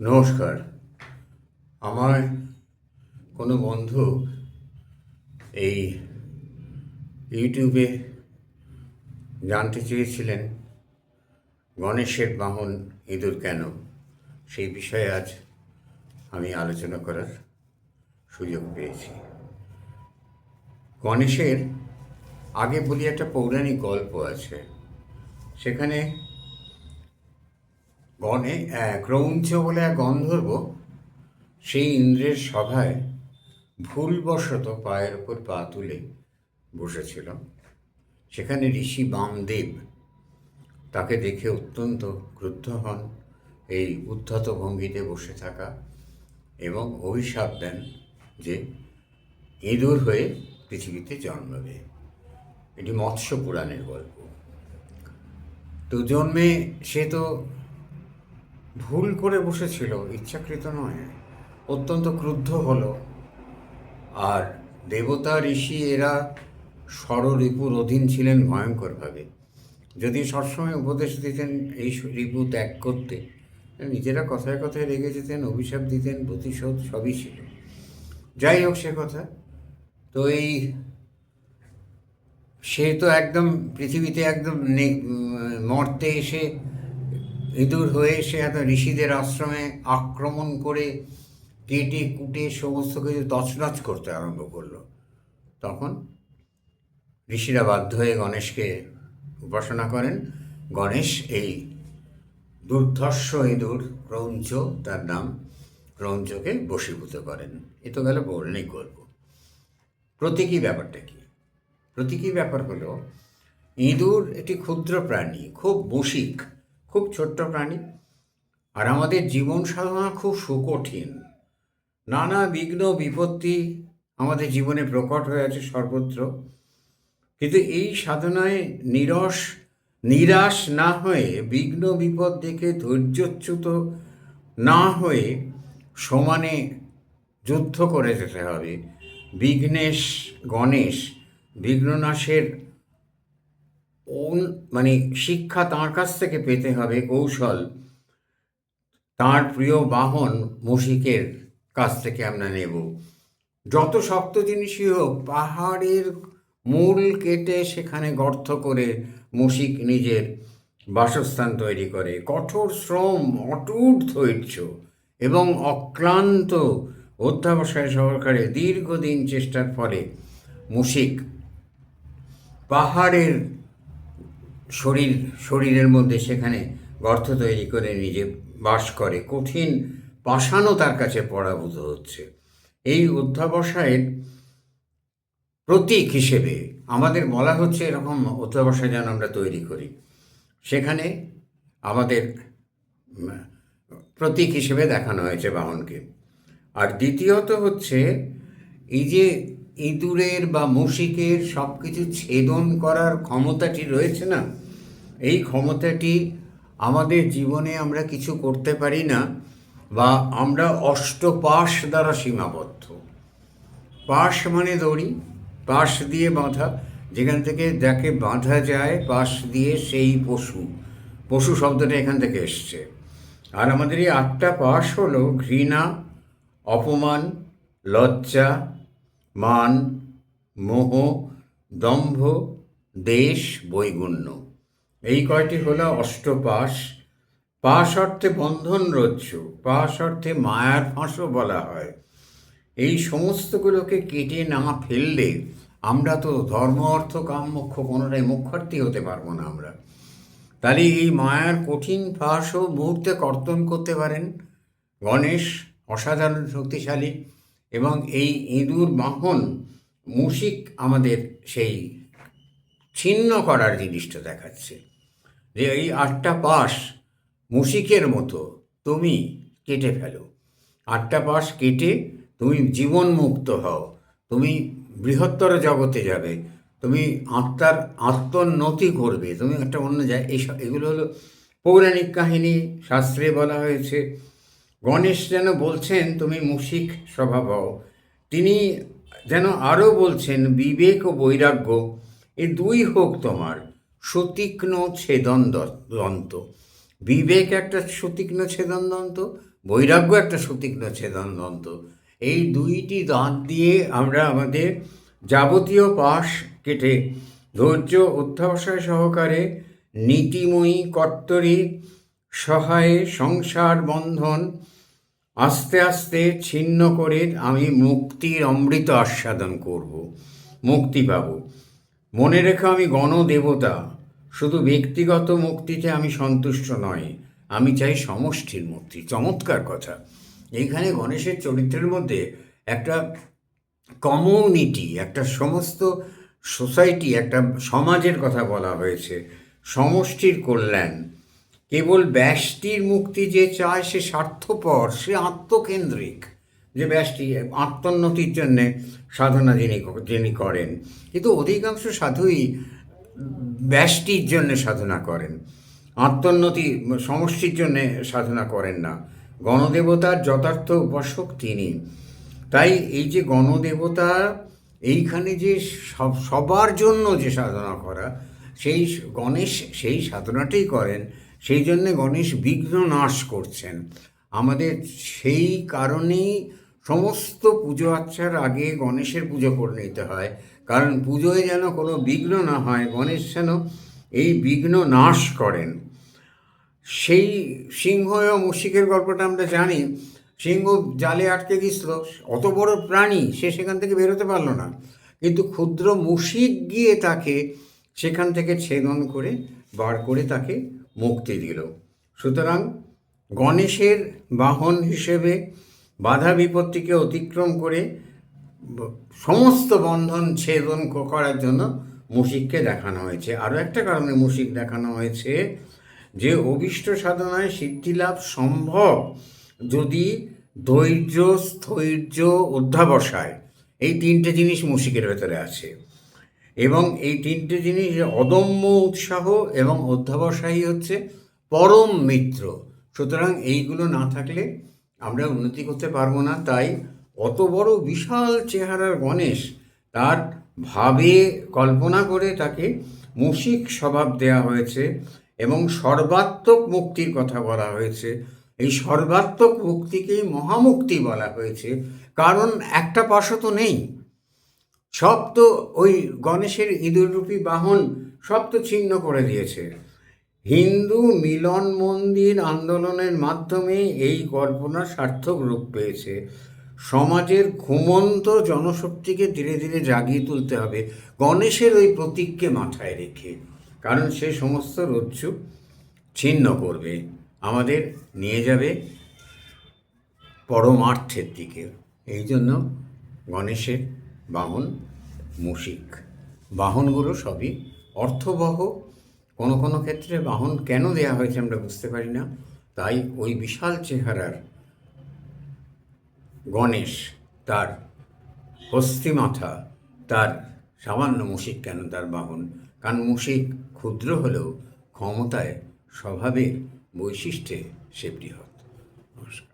নমস্কার। আমার কোনো বন্ধু এই ইউটিউবে জানতে চেয়েছিলেন, গণেশের বাহন ইঁদুর কেন? সেই বিষয়ে আজ আমি আলোচনা করার সুযোগ পেয়েছি। গণেশের আগে বলি একটা পৌরাণিক গল্প আছে। সেখানে গণে ক্রৌঞ্চ বলে এক গন্ধর্ব সেই ইন্দ্রের সভায় ভুলবশত পায়ের ওপর পা তুলে বসেছিল। সেখানে ঋষি বামদেব তাকে দেখে অত্যন্ত ক্রুদ্ধ হন। এই উদ্ধত ভঙ্গিতে বসে থাকা এবং অভিশাপ দেন যে ইঁদুর হয়ে পৃথিবীতে জন্মাবে এটি মৎস্য পুরাণের গল্প। তো জন্মে সে তো ভুল করে বসেছিল, ইচ্ছাকৃত নয়, অত্যন্ত ক্রুদ্ধ হল। আর দেবতা, ঋষি এরা ষড়রিপুর অধীন ছিলেন ভয়ঙ্করভাবে। যদি সবসময় উপদেশ দিতেন এই রিপু ত্যাগ করতে, নিজেরা কথায় কথায় রেগে যেতেন, অভিশাপ দিতেন, প্রতিশোধ সবই ছিল। যাই হোক সে কথা। তো এই সে তো একদম পৃথিবীতে একদম মর্তে এসে ইঁদুর হয়ে সে এত ঋষিদের আশ্রমে আক্রমণ করে কেটে কুটে সমস্ত কিছু তছনছ করতে আরম্ভ করল। তখন ঋষিরা বাধ্য হয়ে গণেশকে উপাসনা করেন। গণেশ এই দুর্ধর্ষ ইঁদুর ক্রৌঞ্চ, তার নাম ক্রৌঞ্চকে বশীভূত করেন। এ তো গেল পৌরাণিক গল্প। প্রতীকী ব্যাপারটা কি? প্রতীকী ব্যাপার হলো, ইঁদুর একটি ক্ষুদ্র প্রাণী, খুব বসিক খুব ছোট্ট প্রাণী। আর আমাদের জীবন সাধনা খুব সুকঠিন। নানা বিঘ্ন, বিপত্তি আমাদের জীবনে প্রকট হয়ে আছে সর্বত্র। কিন্তু এই সাধনায় নিরস, নিরাশ না হয়ে, বিঘ্ন, বিপদ দেখে ধৈর্যচ্যুত না হয়ে সমানে যুদ্ধ করে যেতে হবে। বিঘ্নেশ, গণেশ, বিঘ্ননাশের মানে শিক্ষা তাঁর কাছ থেকে পেতে হবে কৌশল। তার প্রিয় বাহন মুশিকের কাছ থেকে আমরা নেব। যত শক্ত জিনিসই হোক, পাহাড়ের মূল কেটে সেখানে গর্ত করে মুশিক নিজের বাসস্থান তৈরি করে। কঠোর শ্রম, অটুট ধৈর্য এবং অক্লান্ত অধ্যাবসায় সহকারে দীর্ঘদিন চেষ্টার ফলে মুশিক পাহাড়ের শরীর, শরীরের মধ্যে সেখানে গর্ত তৈরি করে নিজে বাস করে। কঠিন পাষাণও তার কাছে পরাভূত হচ্ছে। এই অধ্যাবসায়ের প্রতীক হিসেবে আমাদের বলা হচ্ছে এরকম অধ্যাবসায় যেন আমরা তৈরি করি। সেখানে আমাদের প্রতীক হিসেবে দেখানো হয়েছে বাহনকে। আর দ্বিতীয়ত হচ্ছে এই যে ইঁদুরের বা মুশিকের সব কিছু ছেদন করার ক্ষমতাটি রয়েছে না এই ক্ষমতাটি আমাদের জীবনে আমরা কিছু করতে পারি না বা আমরা অষ্টপাশ দ্বারা সীমাবদ্ধ। পাশ মানে দড়ি, পাশ দিয়ে বাঁধা, যেখান থেকে যাকে বাঁধা যায়, পাশ দিয়ে সেই পশু। পশু শব্দটা এখান থেকে এসছে। আর আমাদের এই আটটা পাশ হলো ঘৃণা, অপমান, লজ্জা, মান, মোহ, দম্ভ, দেশ, বৈগুণ্য। এই কয়টি হলো অষ্টপাশ। পাশ অর্থে বন্ধন রজ্জু, পাশ অর্থে মায়ার ফাঁসও বলা হয়। এই সমস্তগুলোকে কেটে না ফেললে আমরা তো ধর্ম, অর্থ, কাম, মোক্ষ কোনোটাই মুখ্যার্থী হতে পারব না আমরা। তাহলে এই মায়ার কঠিন ফাঁসও মুহূর্তে কর্তন করতে পারেন গণেশ, অসাধারণ শক্তিশালী এবং এই ইঁদুর বাহন, মুশিক আমাদের সেই ছিন্ন করার জিনিসটা দেখাচ্ছে। যে এই আটটা পাশ মুশিকের মতো তুমি কেটে ফেলো। আটটা পাশ কেটে তুমি জীবন মুক্ত হও। তুমি বৃহত্তর জগতে যাবে। তুমি আত্মার আত্মোন্নতি করবে। তুমি একটা অন্য যায় এই এগুলো হলো পৌরাণিক কাহিনী, শাস্ত্রে বলা হয়েছে। গণেশ যেন বলছেন, তুমি মুশিক স্বভাব হও। তিনি যেন আরও বলছেন, বিবেক ও বৈরাগ্য, এ দুই হোক তোমার। সুতীক্ষ্ণ ছেদন দন্ত বিবেক একটা সুতীক্ষ্ণ ছেদন দন্ত বৈরাগ্য একটা সুতীক্ষ্ণ ছেদন দন্ত এই দুইটি দাঁত দিয়ে আমরা আমাদের যাবতীয় পাশ কেটে ধৈর্য, অধ্যাবসায় সহকারে নীতিময়ী কর্তরী সহায়ে সংসার বন্ধন আস্তে আস্তে ছিন্ন করে আমি মুক্তির অমৃত আস্বাদন করব, মুক্তি পাব। মনে রেখো আমি গণদেবতা। শুধু ব্যক্তিগত মুক্তিতে আমি সন্তুষ্ট নয় আমি চাই সমষ্টির মুক্তি। চমৎকার কথা। এইখানে গণেশের চরিত্রের মধ্যে একটা কমিউনিটি একটা সমস্ত সোসাইটি একটা সমাজের কথা বলা হয়েছে। সমষ্টির কল্যাণ। কেবল ব্যষ্টির মুক্তি যে চায়, সে স্বার্থপর, সে আত্মকেন্দ্রিক। যে ব্যষ্টি, আত্মোন্নতির জন্যে সাধনা যিনি যিনি করেন। কিন্তু অধিকাংশ সাধুই ব্যষ্টির জন্য সাধনা করেন। আত্মোন্নতি সমষ্টির জন্য সাধনা করেন না। গণদেবতার যথার্থ উপাসক তিনি। তাই এই যে গণদেবতা, এইখানে যে সব, সবার জন্য যে সাধনা করা, সেই গণেশ সেই সাধনাটাই করেন। সেই জন্যে গণেশ বিঘ্ন নাশ করছেন। আমাদের সেই কারণেই সমস্ত পুজো আচ্ছার আগে গণেশের পুজো করে নিতে হয়। কারণ পুজোয় যেন কোনো বিঘ্ন না হয়, গণেশ যেন এই বিঘ্ন নাশ করেন। সেই সিংহ এবং মুশিকের গল্পটা আমরা জানি। সিংহ জালে আটকে গেছিল অত বড় প্রাণী সে সেখান থেকে বেরোতে পারল না। কিন্তু ক্ষুদ্র মুশিক গিয়ে তাকে সেখান থেকে ছেদন করে, বার করে তাকে মুক্তি দিল। সুতরাং গণেশের বাহন হিসেবে বাধা বিপত্তিকে অতিক্রম করে সমস্ত বন্ধন ছেদন করার জন্য মুশিককে দেখানো হয়েছে। আরও একটা কারণে মুশিক দেখানো হয়েছে যে, অভিষ্ট সাধনায় সিদ্ধিলাভ সম্ভব যদি ধৈর্য, স্থৈর্য অধ্যাবসায়। এই তিনটে জিনিস মুশিকের ভেতরে আছে। এবং এই তিনটে জিনিস অদম্য উৎসাহ এবং অধ্যাবসায়ী হচ্ছে পরম মিত্র। সুতরাং এইগুলো না থাকলে আমরা উন্নতি করতে পারব না। তাই অত বড় বিশাল চেহারার গণেশ তার ভাবে কল্পনা করে তাকে মুশিক স্বভাব দেয়া হয়েছে এবং সর্বাত্মক মুক্তির কথা বলা হয়েছে। এই সর্বাত্মক মুক্তিকেই মহামুক্তি বলা হয়েছে। কারণ একটা পাশও তো নেই। সব তো ওই গণেশের ইঁদুররূপী বাহন সব তো ছিন্ন করে দিয়েছে। হিন্দু মিলন মন্দির আন্দোলনের মাধ্যমে এই কল্পনা সার্থক রূপ পেয়েছে। সমাজের ঘুমন্ত জনশক্তিকে ধীরে ধীরে জাগিয়ে তুলতে হবে গণেশের ওই প্রতীককে মাথায় রেখে। কারণ সে সমস্ত রজ্জু ছিন্ন করবে, আমাদের নিয়ে যাবে পরমার্থের দিকে। এই জন্য গণেশের বাহন মুশিক বাহনগুলো সবই অর্থবহ। কোনো কোনো ক্ষেত্রে বাহন কেন দেয়া হয়েছে আমরা বুঝতে পারি না। তাই ওই বিশাল চেহারার গণেশ তার হস্তি মাথা তার সামান্য মুশিক কেন তার বাহন? কারণ মুশিক ক্ষুদ্র হলেও ক্ষমতায় স্বভাবের বৈশিষ্ট্যে সে বৃহৎ। নমস্কার।